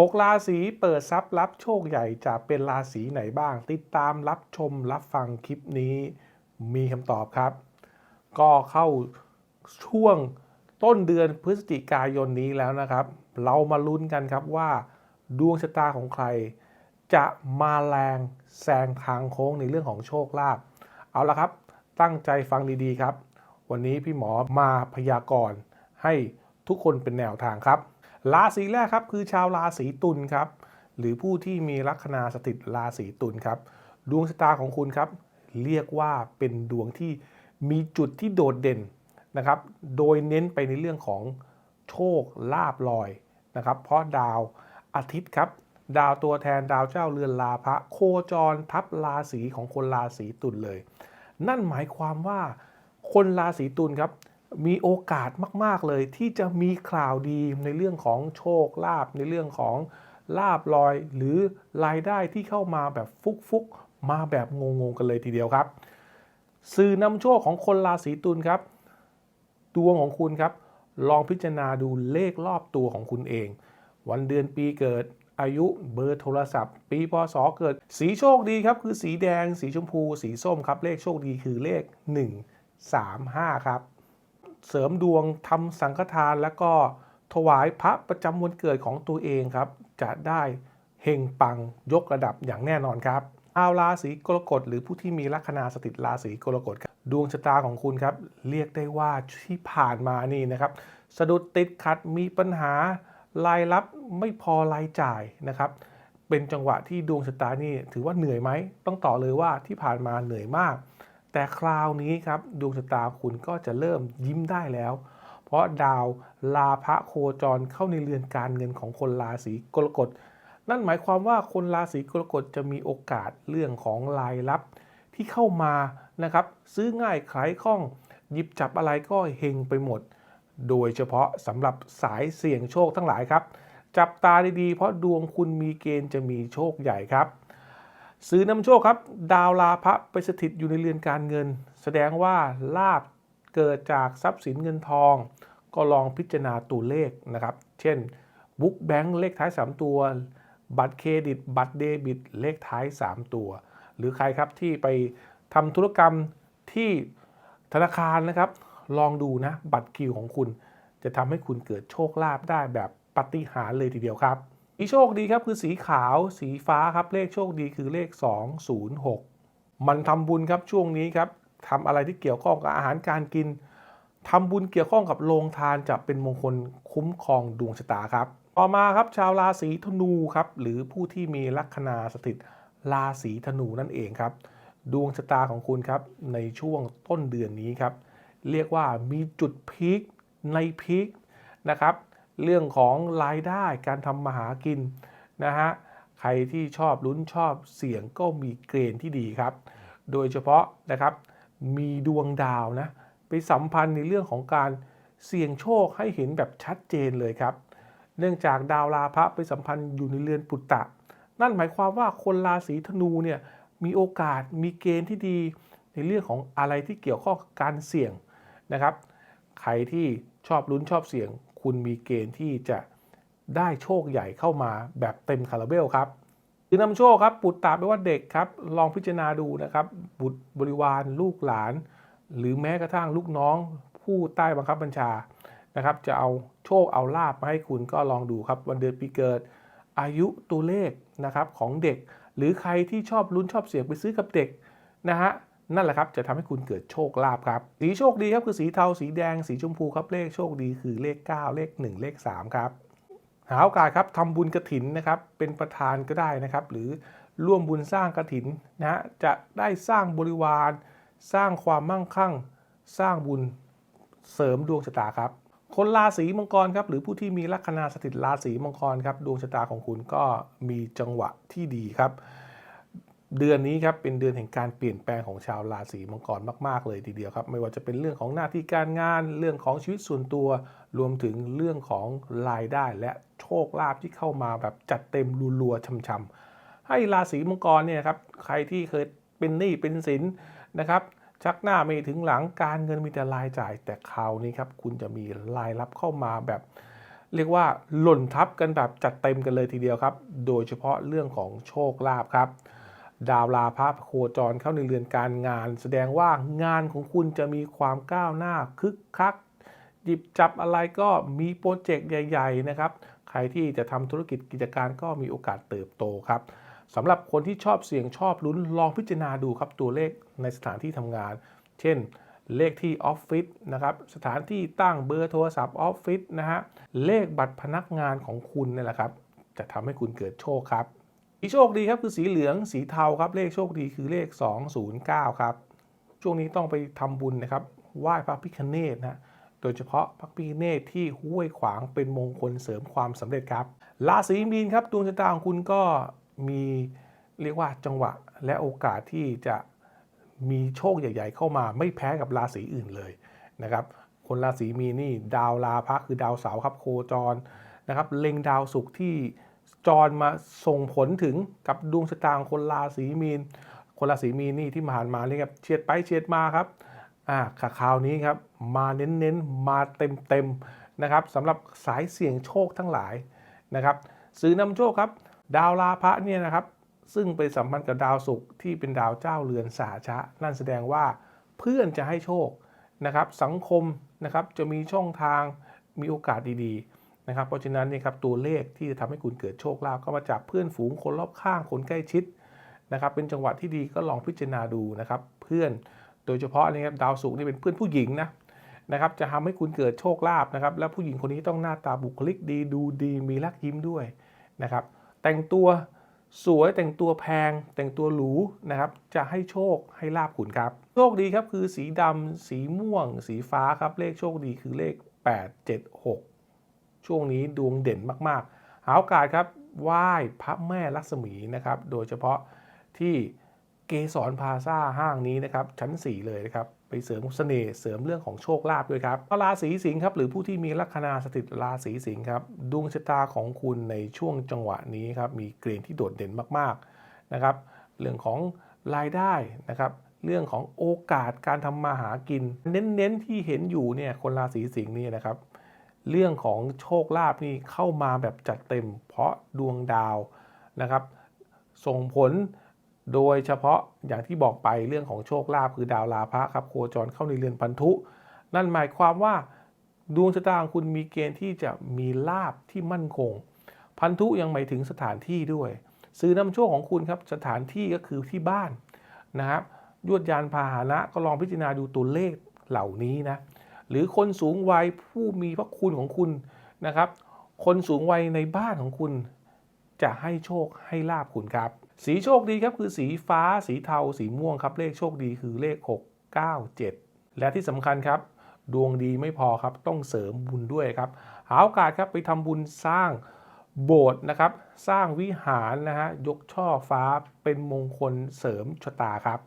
6 ราศีเปิดทรัพย์รับโชคใหญ่จะเป็นราศีไหนบ้าง ติดตามรับชมรับฟังคลิปนี้มีคำตอบครับ ก็เข้าช่วงต้นเดือนพฤศจิกายนนี้แล้วนะครับ เรามาลุ้นกันครับว่า ดวงชะตาของใคร จะมาแรงแซงทางโค้งในเรื่องของโชคลาภเอาละครับ ตั้งใจฟังดีๆครับ วันนี้พี่หมอมาพยากรณ์ให้ทุกคนเป็นแนวทางครับ ราศีแรกครับคือชาวราศีตุลครับหรือผู้ที่มีลัคนาสถิตราศีตุลครับดวงชะตาของคุณครับ เรียกว่าเป็นดวงที่มีจุดที่โดดเด่นนะครับ โดยเน้นไปในเรื่องของโชคลาบลอยนะครับ เพราะดาวอาทิตย์ครับ ดาวตัวแทนดาวเจ้าเรือนลาภะโคจรทับราศีของคนราศีตุลเลย นั่นหมายความว่าคนราศีตุลครับ มีโอกาสมาก ๆ เลยที่จะมีข่าวดีในเรื่องของโชคลาภในเรื่องของลาบลอยหรือรายได้ที่เข้ามาแบบฟุกๆ มาแบบงง ๆ กันเลยทีเดียวครับ สื่อนำโชคของคนราศีตุลครับ ดวงของคุณครับ ลองพิจารณาดูเลขรอบตัวของคุณเอง วันเดือนปีเกิดอายุเบอร์โทรศัพท์ ปีพศเกิด สีโชคดีครับ คือสีแดง สีชมพู สีส้มครับ เลขโชคดีคือเลข 1 3 5 ครับ เสริมดวงทำสังฆทานแล้วก็ถวายพระประจำวันเกิดของตัวเองครับ จะได้เฮงปังยกระดับอย่างแน่นอนครับชาวราศีกรกฎหรือผู้ที่มีลัคนาสถิตราศีกรกฎครับดวงชะตาของคุณครับ เรียกได้ว่าที่ผ่านมานี่นะครับสะดุดติดขัดมีปัญหารายรับไม่พอรายจ่ายนะครับ เป็นจังหวะที่ดวงชะตานี่ถือว่าเหนื่อยไหมต้องต่อเลยว่าที่ผ่านมาเหนื่อยมาก แต่คราวนี้ครับดวงชะตาคุณก็จะเริ่มยิ้มได้แล้ว เพราะดาวลาภโคจรเข้าในเรือนการเงินของคนราศีกรกฎ นั่นหมายความว่าคนราศีกรกฎจะมีโอกาสเรื่องของรายรับที่เข้ามานะครับ ซื้อง่ายขายคล่องหยิบจับอะไรก็เฮงไปหมด โดยเฉพาะสำหรับสายเสี่ยงโชคทั้งหลายครับ จับตาดีๆ เพราะดวงคุณมีเกณฑ์จะมีโชคใหญ่ครับ ซื้อนำโชคครับ ดาวลาภะไปสถิตอยู่ในเรือนการเงิน แสดงว่าลาบเกิดจากทรัพย์สินเงินทอง ก็ลองพิจารณาตัวเลขนะครับ เช่นบุ๊กแบงค์เลขท้าย 3 ตัว บัตรเครดิต บัตรเดบิต เลขท้าย 3 ตัว หรือใครครับที่ไปทำธุรกรรมที่ธนาคารนะครับ ลองดูนะ บัตรคิวของคุณ จะทำให้คุณเกิดโชคลาภได้แบบปาฏิหาริย์เลยทีเดียวครับ สีโชคดีครับคือสีขาวสีฟ้าครับเลขโชคดีคือเลข 206 มันทำบุญครับช่วงนี้ครับทำอะไรที่เกี่ยวข้องกับอาหารการกินทำบุญเกี่ยวข้องกับโรงทานจะเป็นมงคลคุ้มครองดวงชะตาครับ ต่อมาครับชาวราศีธนูครับหรือผู้ที่มีลัคนาสถิตราศีธนูนั่นเองครับ ดวงชะตาของคุณครับในช่วงต้นเดือนนี้ครับ เรียกว่ามีจุดพีคในพีคนะครับ เรื่องของรายได้การทำมาหากินนะฮะใครที่ชอบลุ้นชอบเสี่ยงก็มีเกณฑ์ที่ดีครับ โดยเฉพาะนะครับมีดวงดาวนะไปสัมพันธ์ในเรื่องของการเสี่ยงโชคให้เห็นแบบชัดเจนเลยครับ เนื่องจากดาวราพะไปสัมพันธ์อยู่ในเรือนปุตตะ นั่นหมายความว่าคนราศีธนูเนี่ยมีโอกาสมีเกณฑ์ที่ดีในเรื่องของอะไรที่เกี่ยวข้องกับการเสี่ยงนะครับ ใครที่ชอบลุ้นชอบเสี่ยง คุณมีเกณฑ์ที่จะได้โชคใหญ่เข้ามาแบบเต็มคาราเบลครับหรือนำโชคครับปุตตะแปลว่าเด็กครับ ลองพิจารณาดูนะครับ บุตรบริวารลูกหลาน หรือแม้กระทั่งลูกน้อง ผู้ใต้บังคับบัญชานะครับ จะเอาโชคเอาลาบมาให้คุณก็ลองดูครับ วันเดือนปีเกิด อายุตัวเลขนะครับของเด็ก หรือใครที่ชอบลุ้นชอบเสี่ยงไปซื้อกับเด็กนะฮะ นั่นแหละครับจะทำให้คุณเกิดโชคลาภครับ สีโชคดีครับคือสีเทาสีแดงสีชมพูครับเลขโชคดีคือเลข 9 เลข 1 เลข 3 ครับ หาโอกาสครับทำบุญกระถินนะครับ เป็นประธานก็ได้นะครับ หรือร่วมบุญสร้างกระถินนะฮะจะได้สร้างบริวาร สร้างความมั่งคั่ง สร้างบุญเสริมดวงชะตาครับ คนราศีมังกรครับหรือผู้ที่มีลัคนาสถิตราศีมังกรครับดวงชะตาของคุณก็มีจังหวะที่ดีครับ เดือนนี้ครับเป็นเดือนแห่งการเปลี่ยนแปลงของชาวราศีมังกรมาก ๆ เลยทีเดียวครับ ไม่ว่าจะเป็นเรื่องของหน้าที่การงานเรื่องของชีวิตส่วนตัว รวมถึงเรื่องของรายได้และโชคลาภที่เข้ามาแบบจัดเต็มรัวๆช่ำๆให้ราศีมังกรเนี่ยครับใครที่เคยเป็นหนี้เป็นสินนะครับชักหน้าไม่ถึงหลังการเงินมีแต่รายจ่ายแต่คราวนี้ครับคุณจะมีรายรับเข้ามาแบบเรียกว่าหล่นทับกันแบบจัดเต็มกันเลยทีเดียวครับ โดยเฉพาะเรื่องของโชคลาภครับ ดาวลาภะโคจรเข้าในเรือนการงาน แสดงว่างานของคุณจะมีความก้าวหน้าคึกคัก หยิบจับอะไรก็มีโปรเจกต์ใหญ่ ๆ นะครับ ใครที่จะทำธุรกิจกิจการก็มีโอกาสเติบโตครับสำหรับคนที่ชอบเสี่ยงชอบลุ้นลองพิจารณาดูครับตัวเลขในสถานที่ทำงาน เช่น เลขที่ออฟฟิศนะครับสถานที่ตั้งเบอร์โทรศัพท์ออฟฟิศนะฮะเลขบัตรพนักงานของคุณนี่แหละครับจะทำให้คุณเกิดโชคครับ สีโชคดีครับคือสีเหลืองสีเทาครับเลขโชคดีคือเลข 209 ครับ ช่วงนี้ต้องไปทำบุญนะครับไหว้พระพิคเนตนะโดยเฉพาะพระพิคเนตที่ห้วยขวางเป็นมงคลเสริมความสำเร็จครับราศีมีนครับดวงชะตาของคุณก็มีเรียกว่าจังหวะและโอกาสที่จะมีโชคใหญ่ ๆ เข้ามาไม่แพ้กับราศีอื่นเลยนะครับ คนราศีมีนนี่ดาวลาภะคือดาวเสาร์ครับโคจรนะครับเล็งดาวศุกร์ที่ จรมาส่งผลถึงกับดวงชะตาของคนราศีมีน คนราศีมีนนี่ที่ผ่านมาเนี่ยครับเฉียดไปเฉียดมาครับอ่าคราวนี้ครับมาเน้นๆมาเต็มๆนะครับสำหรับสายเสี่ยงโชคทั้งหลายนะครับสื่อนำโชคครับ ดาวลาภะเนี่ยนะครับ ซึ่งไปสัมพันธ์กับดาวศุกร์ที่เป็นดาวเจ้าเรือนสาชะ นั่นแสดงว่าเพื่อนจะให้โชคนะครับ สังคมนะครับจะมีช่องทางมีโอกาสดีๆ นะครับ เพราะฉะนั้นเนี่ยครับตัวเลขที่จะทำให้คุณเกิดโชคลาภก็มาจากเพื่อนฝูงคนรอบข้างคนใกล้ชิดนะครับ เป็นจังหวะที่ดีก็ลองพิจารณาดูนะครับ เพื่อนโดยเฉพาะนะครับดาวศุกร์นี่เป็นเพื่อนผู้หญิงนะนะครับจะทำให้คุณเกิดโชคลาภนะครับ และผู้หญิงคนนี้ต้องหน้าตาบุคลิกดีดูดีมีรักยิ้มด้วยนะครับ แต่งตัวสวยแต่งตัวแพง แต่งตัวหรูนะครับจะให้โชคให้ลาบคุณครับโชคดีครับคือสีดำสีม่วง สีฟ้าครับเลขโชคดีคือเลข 876 ช่วงนี้ดวงเด่นมากๆ หาโอกาสครับไหว้พระแม่ลักษมีนะครับ โดยเฉพาะที่เกสรพาซาห้างนี้นะครับ ชั้น 4 เลยนะครับ ไปเสริมเสน่ห์เสริมเรื่องของโชคลาภด้วยครับราศีสิงห์ครับ หรือผู้ที่มีลัคนาสถิตราศีสิงห์ครับดวงชะตาของคุณในช่วงจังหวะนี้ครับมีเกณฑ์ที่โดดเด่นมากๆนะครับ เรื่องของรายได้นะครับเรื่องของโอกาสการทำมาหากิน เน้นๆที่เห็นอยู่เนี่ยคนราศีสิงห์นี่นะครับ เรื่องของโชคลาภนี่เข้ามาแบบจัดเต็ม เพราะดวงดาวนะครับ ส่งผลโดยเฉพาะอย่างที่บอกไปเรื่องของโชคลาภคือดาวลาภะครับโคจรเข้าในเรือนพันธุ นั่นหมายความว่าดวงชะตาของคุณมีเกณฑ์ที่จะมีลาภที่มั่นคง พันธุยังหมายถึงสถานที่ด้วย ซื้อนำโชคของคุณครับสถานที่ก็คือที่บ้านนะครับยวดยานพาหนะก็ลองพิจารณาดูตัวเลขเหล่านี้นะ หรือคนสูงวัยผู้มีพระคุณของคุณนะครับ คนสูงวัยในบ้านของคุณจะให้โชคให้ลาบคุณครับ สีโชคดีครับคือสีฟ้า สีเทา สีม่วงครับ เลขโชคดีคือเลข 6 9 7 และที่สำคัญครับ ดวงดีไม่พอครับต้องเสริมบุญด้วยครับ หาโอกาสครับไปทำบุญสร้างโบสถ์นะครับ สร้างวิหารนะฮะยกช่อฟ้าเป็นมงคลเสริมชะตาครับ